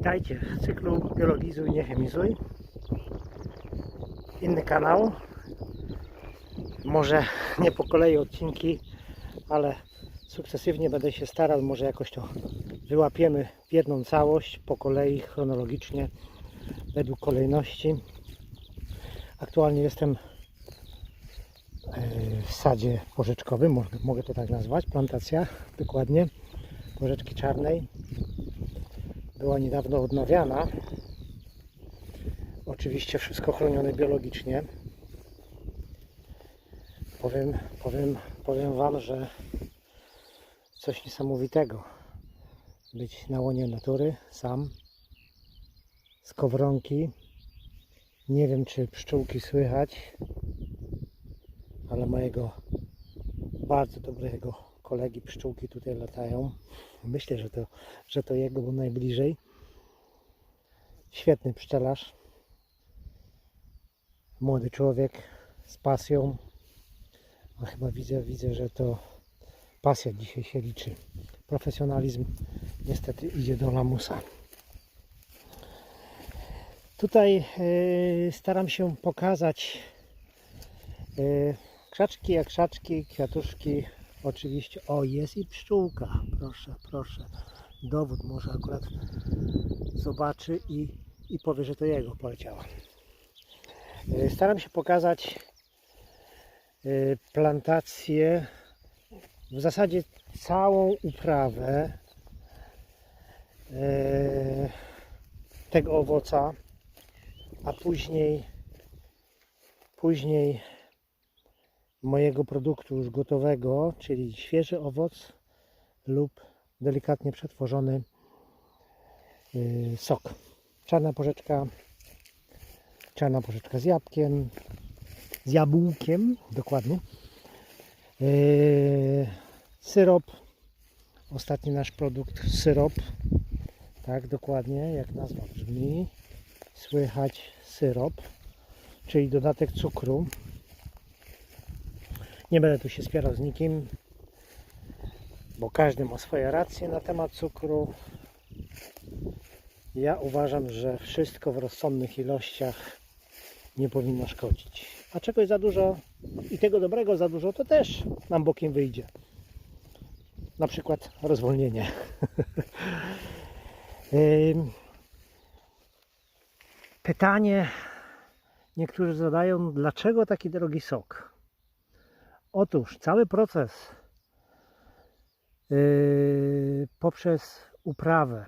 Witajcie w cyklu Biologizuj, nie chemizuj. Inny kanał. Może nie po kolei odcinki, ale sukcesywnie będę się starał. Może jakoś to wyłapiemy w jedną całość, po kolei, chronologicznie, według kolejności. Aktualnie jestem e, w sadzie porzeczkowym, mogę- to tak nazwać, plantacja, dokładnie, porzeczki czarnej była niedawno odnawiana. Oczywiście wszystko chronione biologicznie. Powiem, powiem, powiem Wam, że coś niesamowitego. Być na łonie natury, sam, z kowronki. Nie wiem, czy pszczółki słychać, ale mojego bardzo dobrego kolegi pszczółki tutaj latają. Myślę, że to, że to jego, bo najbliżej. Świetny pszczelarz. Młody człowiek z pasją. A chyba widzę, widzę, że to pasja dzisiaj się liczy. Profesjonalizm niestety idzie do lamusa. Tutaj e, staram się pokazać e, krzaczki jak krzaczki, kwiatuszki. Oczywiście, o jest i pszczółka. Proszę, proszę. Dowód może akurat zobaczy i, i powie, że to jego poleciała. E, Staram się pokazać e, plantację, w zasadzie całą uprawę e, tego owoca, a później później mojego produktu już gotowego, czyli świeży owoc lub delikatnie przetworzony yy, sok. Czarna porzeczka, czarna porzeczka z jabłkiem, z jabłkiem, dokładnie. Yy, syrop, ostatni nasz produkt, syrop, tak dokładnie, jak nazwa brzmi, słychać syrop, czyli dodatek cukru. Nie będę tu się spierał z nikim, bo każdy ma swoje racje na temat cukru. Ja uważam, że wszystko w rozsądnych ilościach nie powinno szkodzić. A czegoś za dużo i tego dobrego za dużo, to też nam bokiem wyjdzie. Na przykład rozwolnienie. Pytanie niektórzy zadają, dlaczego taki drogi sok? Otóż cały proces yy, poprzez uprawę,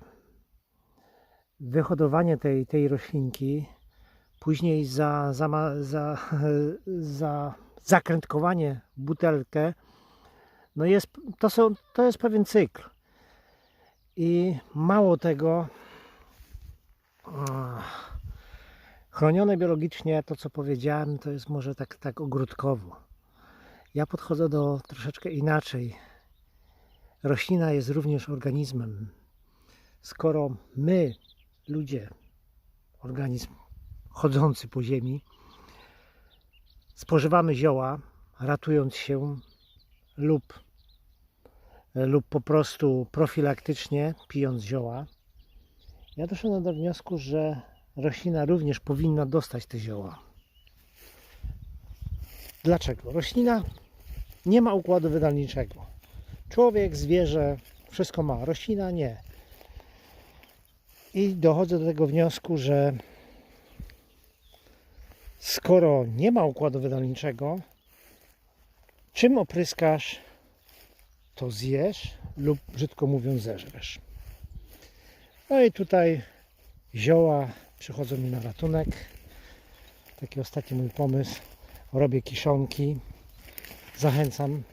wyhodowanie tej, tej roślinki, później za, za, za, za zakrętkowanie butelkę, no jest, to, są, to jest pewien cykl. I mało tego, chronione biologicznie, to co powiedziałem, to jest może tak, tak ogródkowo. Ja podchodzę do troszeczkę inaczej. Roślina jest również organizmem. Skoro my, ludzie, organizm chodzący po ziemi, spożywamy zioła, ratując się lub, lub po prostu profilaktycznie pijąc zioła, ja doszedłem do wniosku, że roślina również powinna dostać te zioła. Dlaczego? Roślina nie ma układu wydalniczego. Człowiek, zwierzę, wszystko ma. Roślina nie. I dochodzę do tego wniosku, że skoro nie ma układu wydalniczego, czym opryskasz, to zjesz lub brzydko mówiąc zeżresz. No i tutaj zioła przychodzą mi na ratunek. Taki ostatni mój pomysł. Robię kiszonki. Zachęcam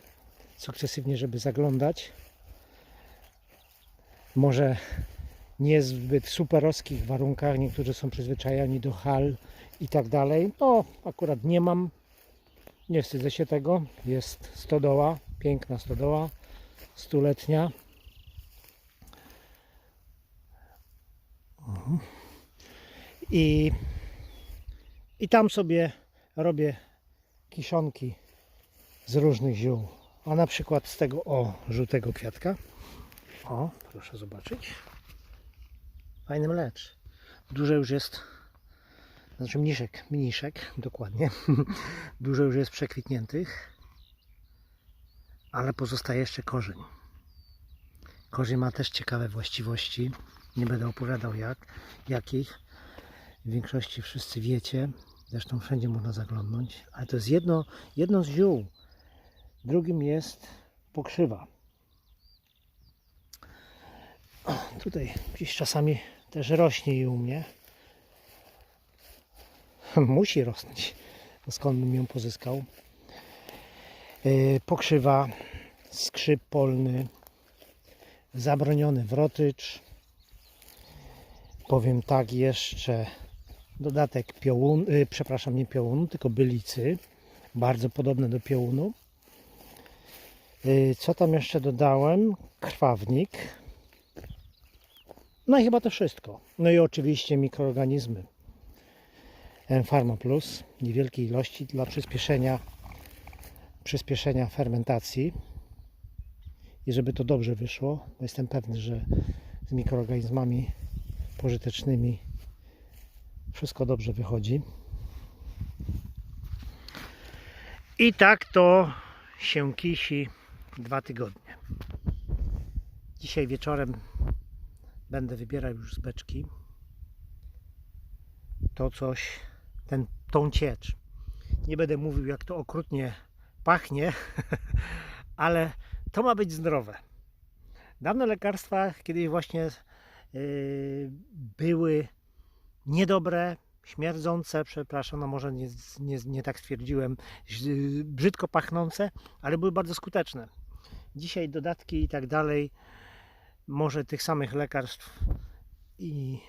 sukcesywnie, żeby zaglądać. Może nie zbyt superowskich warunkach. Niektórzy są przyzwyczajeni do hal i tak dalej. No, akurat nie mam. Nie wstydzę się tego. Jest stodoła, piękna stodoła, stuletnia. Mhm. I, I tam sobie robię kiszonki z różnych ziół. A na przykład z tego o żółtego kwiatka. O, proszę zobaczyć. fajny mlecz. Dużo już jest, znaczy mniszek, mniszek, dokładnie. Dużo już jest przekwitniętych, ale pozostaje jeszcze korzeń. Korzeń ma też ciekawe właściwości. Nie będę opowiadał jak, jakich. W większości wszyscy wiecie. Zresztą wszędzie można zaglądnąć. Ale to jest jedno, jedno z ziół. Drugim jest pokrzywa. Tutaj gdzieś czasami też rośnie i u mnie. Musi rosnąć. No skąd bym ją pozyskał? Yy, Pokrzywa, skrzyp polny, zabroniony wrotycz. Powiem tak jeszcze dodatek piołun, y, przepraszam, nie piołunu, tylko bylicy. Bardzo podobne do piołunu. Y, Co tam jeszcze dodałem? Krwawnik. No i chyba to wszystko. No i oczywiście mikroorganizmy. Pharma Plus, niewielkiej ilości dla przyspieszenia, przyspieszenia fermentacji. I żeby to dobrze wyszło, bo jestem pewny, że z mikroorganizmami pożytecznymi wszystko dobrze wychodzi. I tak to się kisi dwa tygodnie. Dzisiaj wieczorem będę wybierał już z beczki to coś, ten, tą ciecz. Nie będę mówił jak to okrutnie pachnie, ale to ma być zdrowe. Dawne lekarstwa kiedyś właśnie yy, były niedobre, śmierdzące, przepraszam, no może nie, nie, nie tak stwierdziłem, brzydko pachnące, ale były bardzo skuteczne. Dzisiaj dodatki i tak dalej, może tych samych lekarstw i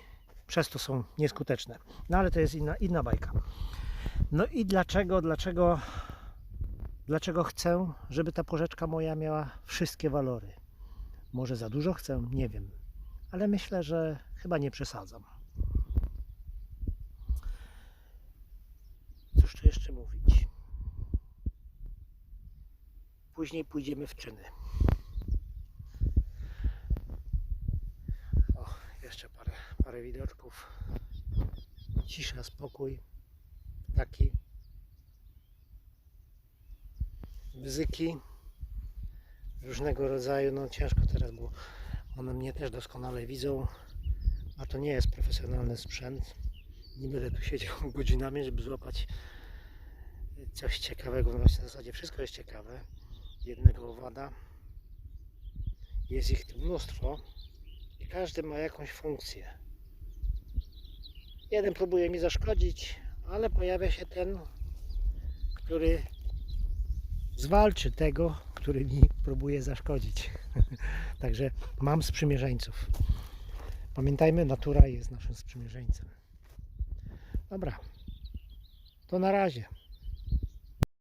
przez to są nieskuteczne. No ale to jest inna, inna bajka. No i dlaczego, dlaczego, dlaczego chcę, żeby ta porzeczka moja miała wszystkie walory? Może za dużo chcę, nie wiem, ale myślę, że chyba nie przesadzam. Cóż tu jeszcze mówić? Później pójdziemy w czyny. O, jeszcze parę, parę widoczków. Cisza, spokój. Taki. Bzyki różnego rodzaju. No ciężko teraz, bo one mnie też doskonale widzą. A to nie jest profesjonalny sprzęt. Nie będę tu siedział godzinami, żeby złapać coś ciekawego. No w zasadzie wszystko jest ciekawe. Jednego owada. Jest ich tu mnóstwo i każdy ma jakąś funkcję. Jeden próbuje mi zaszkodzić, ale pojawia się ten, który zwalczy tego, który mi próbuje zaszkodzić. Także mam sprzymierzeńców. Pamiętajmy, natura jest naszym sprzymierzeńcem. Dobra, to na razie.